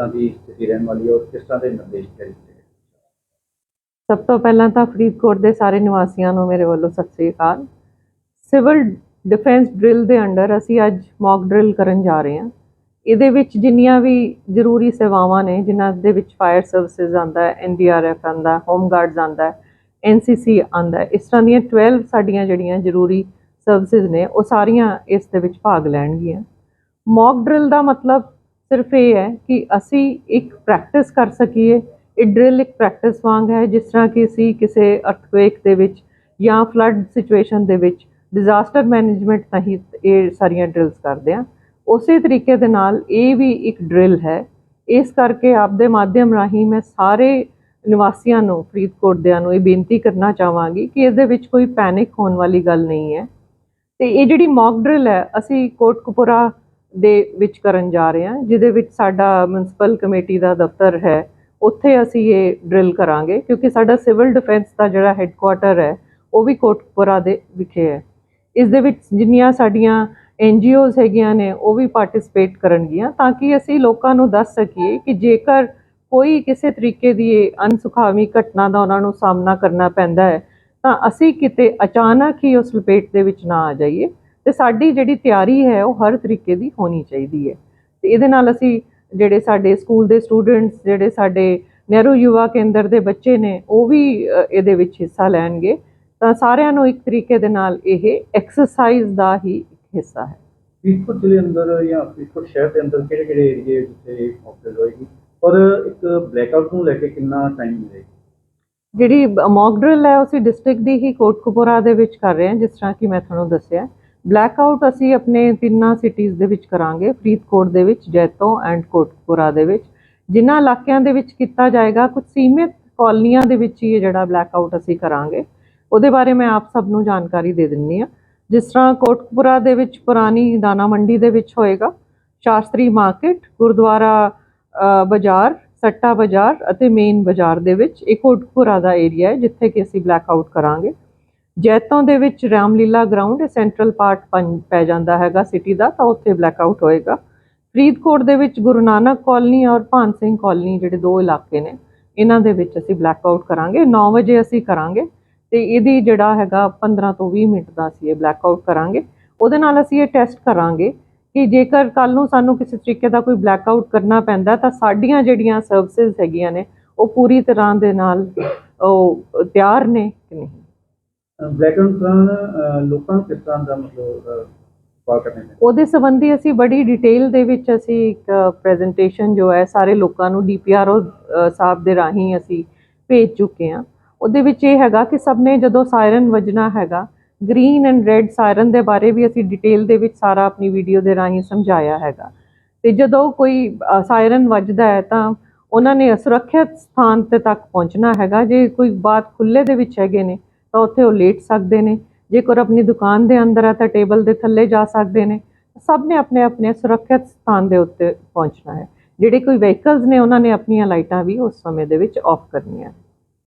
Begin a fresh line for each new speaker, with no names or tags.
ਤਰ੍ਹਾਂ ਦੀ ਸਥਿਤੀ ਰਹਿਣ ਵਾਲੀ ਹੈ ਔਰ ਕਿਸ ਤਰ੍ਹਾਂ ਦੇ ਨਿਰਦੇਸ਼ ਜਾਰੀ ਕੀਤੇ ਗਏ
ਸਭ ਤੋਂ ਪਹਿਲਾਂ ਤਾਂ ਫਰੀਦਕੋਟ ਦੇ ਸਾਰੇ ਨਿਵਾਸੀਆਂ ਨੂੰ ਮੇਰੇ ਵੱਲੋਂ ਸਤਿ ਸ੍ਰੀ ਅਕਾਲ। ਸਿਵਲ ਡਿਫੈਂਸ ਡਰਿਲ ਦੇ ਅੰਡਰ ਅਸੀਂ ਅੱਜ ਮੌਕ ਡਰਿਲ ਕਰਨ ਜਾ ਰਹੇ ਹਾਂ। ਇਹਦੇ ਵਿੱਚ ਜਿੰਨੀਆਂ ਵੀ ਜ਼ਰੂਰੀ ਸੇਵਾਵਾਂ ਨੇ, ਜਿਨ੍ਹਾਂ ਦੇ ਵਿੱਚ ਫਾਇਰ ਸਰਵਿਸਿਜ਼ ਆਂਦਾ ਹੈ ਐਨਡੀਆਰਐਫ ਆਂਦਾ ਹੈ ਹੋਮ ਗਾਰਡਸ ਆਂਦਾ ਹੈ ਐਨਸੀਸੀ ਆਂਦਾ ਹੈ, ਇਸ ਤਰ੍ਹਾਂ ਦੀਆਂ 12 ਸਾਡੀਆਂ ਜਿਹੜੀਆਂ ਜ਼ਰੂਰੀ ਸਰਵਿਸਿਜ਼ ਨੇ, ਉਹ ਸਾਰੀਆਂ ਇਸ ਦੇ ਵਿੱਚ ਭਾਗ ਲੈਣਗੀਆਂ। ਮੌਕ ਡਰਿਲ ਦਾ ਮਤਲਬ ਸਿਰਫ ਇਹ ਹੈ ਕਿ ਅਸੀਂ ਇੱਕ ਪ੍ਰੈਕਟਿਸ ਕਰ ਸਕੀਏ, ਇਹ ਡਰਿਲ ਇੱਕ ਪ੍ਰੈਕਟਿਸ ਵਾਂਗ ਹੈ, ਜਿਸ ਤਰ੍ਹਾਂ ਕਿ ਅਸੀਂ ਕਿਸੇ ਅਰਥਕੁਏਕ ਦੇ ਵਿੱਚ ਜਾਂ ਫਲੱਡ ਸਿਚੁਏਸ਼ਨ ਦੇ ਵਿੱਚ ਡਿਜ਼ਾਸਟਰ ਮੈਨੇਜਮੈਂਟ ਤਹਿਤ ਇਹ ਸਾਰੀਆਂ ਡਰਿਲਸ ਕਰਦੇ ਆ ਉਸੇ ਤਰੀਕੇ ਦੇ ਨਾਲ ਇਹ ਵੀ ਇੱਕ ਡਰਿਲ ਹੈ। ਇਸ ਕਰਕੇ ਆਪ ਦੇ ਮਾਧਿਅਮ ਰਾਹੀਂ ਮੈਂ ਸਾਰੇ ਨਿਵਾਸੀਆਂ ਨੂੰ, ਫਰੀਦਕੋਟ ਦਿਆਂ ਨੂੰ ਇਹ ਬੇਨਤੀ ਕਰਨਾ ਚਾਹਾਂਗੀ ਕਿ ਇਸ ਦੇ ਵਿੱਚ ਕੋਈ ਪੈਨਿਕ ਹੋਣ ਵਾਲੀ ਗੱਲ ਨਹੀਂ ਹੈ। ਤੇ ਇਹ ਜਿਹੜੀ ਮੌਕ ਡਰਿਲ ਹੈ, ਅਸੀਂ ਕੋਟਕਪੂਰਾ ਦੇ ਵਿੱਚ ਕਰਨ ਜਾ ਰਹੇ ਹਾਂ, ਜਿਹਦੇ ਵਿੱਚ ਸਾਡਾ ਮਿਊਨਿਸਪਲ ਕਮੇਟੀ ਦਾ ਦਫ਼ਤਰ ਹੈ, ਉੱਥੇ ਅਸੀਂ ਇਹ ਡਰਿਲ ਕਰਾਂਗੇ, ਕਿਉਂਕਿ ਸਾਡਾ ਸਿਵਲ ਡਿਫੈਂਸ ਦਾ ਜਿਹੜਾ ਹੈੱਡਕੁਆਟਰ ਹੈ, ਉਹ ਵੀ ਕੋਟਪੁਰਾ ਦੇ ਵਿਖੇ ਹੈ। ਇਸ ਦੇ ਵਿੱਚ ਜਿੰਨੀਆਂ ਸਾਡੀਆਂ ਐਨਜੀਓਜ਼ ਹੈਗੀਆਂ ਨੇ, ਉਹ ਵੀ ਪਾਰਟਿਸਿਪੇਟ ਕਰਨਗੀਆਂ, ਤਾਂ ਕਿ ਅਸੀਂ ਲੋਕਾਂ ਨੂੰ ਦੱਸ ਸਕੀਏ ਕਿ ਜੇਕਰ ਕੋਈ ਕਿਸੇ ਤਰੀਕੇ ਦੀ ਇਹ ਅਨਸੁਖਾਵੀ ਘਟਨਾ ਦਾ ਉਹਨਾਂ ਨੂੰ ਸਾਹਮਣਾ ਕਰਨਾ ਪੈਂਦਾ ਹੈ, ਤਾਂ ਅਸੀਂ ਕਿਤੇ ਅਚਾਨਕ ਹੀ ਉਸ ਲਪੇਟ ਦੇ ਵਿੱਚ ਨਾ ਆ ਜਾਈਏ। ਤੇ ਸਾਡੀ ਜਿਹੜੀ ਤਿਆਰੀ ਹੈ ਉਹ ਹਰ ਤਰੀਕੇ ਦੀ ਹੋਣੀ ਚਾਹੀਦੀ ਹੈ। ਤੇ ਇਹਦੇ ਨਾਲ ਅਸੀਂ ਜਿਹੜੇ ਸਾਡੇ ਸਕੂਲ ਦੇ ਸਟੂਡੈਂਟਸ ਜਿਹੜੇ ਸਾਡੇ ਨਹਿਰੂ ਯੁਵਾ ਕੇਂਦਰ ਦੇ ਬੱਚੇ ਨੇ ਉਹ ਵੀ ਇਹਦੇ ਵਿੱਚ ਹਿੱਸਾ ਲੈਣਗੇ। ਤਾਂ ਸਾਰਿਆਂ ਨੂੰ ਇੱਕ ਤਰੀਕੇ ਦੇ ਨਾਲ ਇਹ ਐਕਸਰਸਾਈਜ਼ ਦਾ ਹੀ ਇੱਕ ਹਿੱਸਾ ਹੈ।
ਫਰੀਦਕੋਟ ਜ਼ਿਲ੍ਹੇ ਅੰਦਰ ਜਾਂ ਫਰੀਦਕੋਟ ਸ਼ਹਿਰ ਦੇ ਅੰਦਰ ਕਿਹੜੇ ਕਿਹੜੇ ਏਰੀਏ ਜਿੱਥੇ ਮੌਕਲ ਹੋਏਗੀ? ਔਰ ਇੱਕ ਬਲੈਕਆਊਟ ਨੂੰ ਲੈ ਕੇ ਕਿੰਨਾ ਟਾਈਮ ਮਿਲੇਗਾ?
ਜਿਹੜੀ ਮੌਕ ਡਰਿਲ ਹੈ ਉਸੇ ਡਿਸਟ੍ਰਿਕਟ ਦੀ ਹੀ ਕੋਟਕਪੂਰਾ ਦੇ ਵਿੱਚ ਕਰ ਰਹੇ ਹਾਂ ਜਿਸ ਤਰ੍ਹਾਂ ਕਿ ਮੈਂ ਤੁਹਾਨੂੰ ਦੱਸਿਆ। ਬਲੈਕ ਆਊਟ ਅਸੀਂ ਆਪਣੇ ਤਿੰਨਾਂ ਸਿਟੀਜ਼ ਦੇ ਵਿੱਚ ਕਰਾਂਗੇ, ਫਰੀਦਕੋਟ ਦੇ ਵਿੱਚ, ਜੈਤੋ ਐਂਡ ਕੋਟਕਪੂਰਾ ਦੇ ਵਿੱਚ। ਜਿਨ੍ਹਾਂ ਇਲਾਕਿਆਂ ਦੇ ਵਿੱਚ ਕੀਤਾ ਜਾਏਗਾ, ਕੁਝ ਸੀਮਿਤ ਕਾਲਨੀਆਂ ਦੇ ਵਿੱਚ ਹੀ ਇਹ ਜਿਹੜਾ ਬਲੈਕ ਆਊਟ ਅਸੀਂ ਕਰਾਂਗੇ। ਉਹਦੇ ਬਾਰੇ ਮੈਂ ਆਪ ਸਭ ਨੂੰ ਜਾਣਕਾਰੀ ਦੇ ਦਿੰਨੀ ਆ ਜਿਸ ਤਰ੍ਹਾਂ ਕੋਟਕਪੂਰਾ ਦੇ ਵਿੱਚ ਪੁਰਾਣੀ ਦਾਣਾ ਮੰਡੀ ਦੇ ਵਿੱਚ ਹੋਏਗਾ, ਸ਼ਾਸਤਰੀ ਮਾਰਕੀਟ ਗੁਰਦੁਆਰਾ ਬਾਜ਼ਾਰ, ਸੱਟਾ ਬਾਜ਼ਾਰ ਅਤੇ ਮੇਨ ਬਾਜ਼ਾਰ ਦੇ ਵਿੱਚ। ਇੱਕ ਕੋਟਕਪੂਰਾ ਦਾ ਏਰੀਆ ਹੈ, ਜਿੱਥੇ ਕਿ ਅਸੀਂ ਬਲੈਕ ਆਊਟ ਕਰਾਂਗੇ। ਜੈਤੋਂ ਦੇ ਵਿੱਚ ਰਾਮਲੀਲਾ ਗਰਾਊਂਡ ਸੈਂਟਰਲ ਪਾਰਟ ਪੈ ਜਾਂਦਾ ਹੈਗਾ ਸਿਟੀ ਦਾ, ਤਾਂ ਉੱਥੇ ਬਲੈਕਆਊਟ ਹੋਏਗਾ। ਫਰੀਦਕੋਟ ਦੇ ਵਿੱਚ ਗੁਰੂ ਨਾਨਕ ਕਾਲਨੀ ਔਰ ਭਾਨ ਸਿੰਘ ਕਾਲਨੀ ਜਿਹੜੇ ਦੋ ਇਲਾਕੇ ਨੇ, ਇਹਨਾਂ ਦੇ ਵਿੱਚ ਅਸੀਂ ਬਲੈਕਆਊਟ ਕਰਾਂਗੇ। 9 ਵਜੇ ਅਸੀਂ ਕਰਾਂਗੇ ਤੇ ਇਹਦੀ ਜਿਹੜਾ ਹੈਗਾ 15 ਤੋਂ 20 ਮਿੰਟ ਦਾ ਅਸੀਂ ਇਹ ਬਲੈਕਆਊਟ ਕਰਾਂਗੇ। ਉਹਦੇ ਨਾਲ ਅਸੀਂ ਇਹ ਟੈਸਟ ਕਰਾਂਗੇ ਕਿ ਜੇਕਰ ਕੱਲ ਨੂੰ ਸਾਨੂੰ ਕਿਸੇ ਤਰੀਕੇ ਦਾ ਕੋਈ ਬਲੈਕਆਊਟ ਕਰਨਾ ਪੈਂਦਾ, ਤਾਂ ਸਾਡੀਆਂ ਜਿਹੜੀਆਂ ਸਰਵਿਸਿਜ਼ ਹੈਗੀਆਂ ਨੇ, ਉਹ ਪੂਰੀ ਤਰ੍ਹਾਂ ਦੇ ਨਾਲ ਉਹ ਤਿਆਰ ਨੇ ਕਿ ਨਹੀਂ?
ਬਲੈਕਆਊਟ ਦੌਰਾਨ ਅਹ, ਲੋਕਾਂ ਨੂੰ ਕਿਸ ਤਰ੍ਹਾਂ ਦਾ ਮਤਲਬ ਪਾਰ ਕਰਨੇ ਨੇ
ਉਹਦੇ ਸੰਬੰਧੀ ਅਸੀਂ ਬੜੀ ਡਿਟੇਲ ਦੇ ਵਿੱਚ ਅਸੀਂ ਇੱਕ ਪ੍ਰੈਜੈਂਟੇਸ਼ਨ ਜੋ ਹੈ ਸਾਰੇ ਲੋਕਾਂ ਨੂੰ ਡੀਪੀਆਰਓ ਸਾਹਿਬ ਦੇ ਰਾਹੀਂ ਅਸੀਂ ਭੇਜ ਚੁੱਕੇ ਹਾਂ। ਉਹਦੇ ਵਿੱਚ ਇਹ ਹੈਗਾ ਕਿ ਸਭ ਨੇ ਜਦੋਂ ਸਾਇਰਨ ਵੱਜਣਾ ਹੈਗਾ ਗ੍ਰੀਨ ਐਂਡ ਰੈੱਡ ਸਾਇਰਨ ਦੇ ਬਾਰੇ ਵੀ ਅਸੀਂ ਡਿਟੇਲ ਦੇ ਵਿੱਚ ਸਾਰਾ ਆਪਣੀ ਵੀਡੀਓ ਦੇ ਰਾਹੀਂ ਸਮਝਾਇਆ ਹੈਗਾ। ਤੇ ਜਦੋਂ ਕੋਈ ਸਾਇਰਨ ਵੱਜਦਾ ਹੈ ਤਾਂ ਉਹਨਾਂ ਨੇ ਸੁਰੱਖਿਅਤ ਸਥਾਨ ਤੇ ਤੱਕ ਪਹੁੰਚਣਾ ਹੈਗਾ। ਜੇ ਕੋਈ ਬਾਤ ਖੁੱਲੇ ਦੇ ਵਿੱਚ ਹੈਗੇ ਨੇ ਤਾਂ ਉੱਥੇ ਉਹ ਲੇਟ ਸਕਦੇ ਨੇ। ਜੇਕਰ ਆਪਣੀ ਦੁਕਾਨ ਦੇ ਅੰਦਰ ਆ ਤਾਂ ਟੇਬਲ ਦੇ ਥੱਲੇ ਜਾ ਸਕਦੇ ਨੇ। ਸਭ ਨੇ ਆਪਣੇ ਆਪਣੇ ਸੁਰੱਖਿਅਤ ਸਥਾਨ ਦੇ ਉੱਤੇ ਪਹੁੰਚਣਾ ਹੈ। ਜਿਹੜੇ ਕੋਈ ਵਹੀਕਲਸ ਨੇ, ਉਹਨਾਂ ਨੇ ਆਪਣੀਆਂ ਲਾਈਟਾਂ ਵੀ ਉਸ ਸਮੇਂ ਦੇ ਵਿੱਚ ਆਫ ਕਰਨੀਆਂ।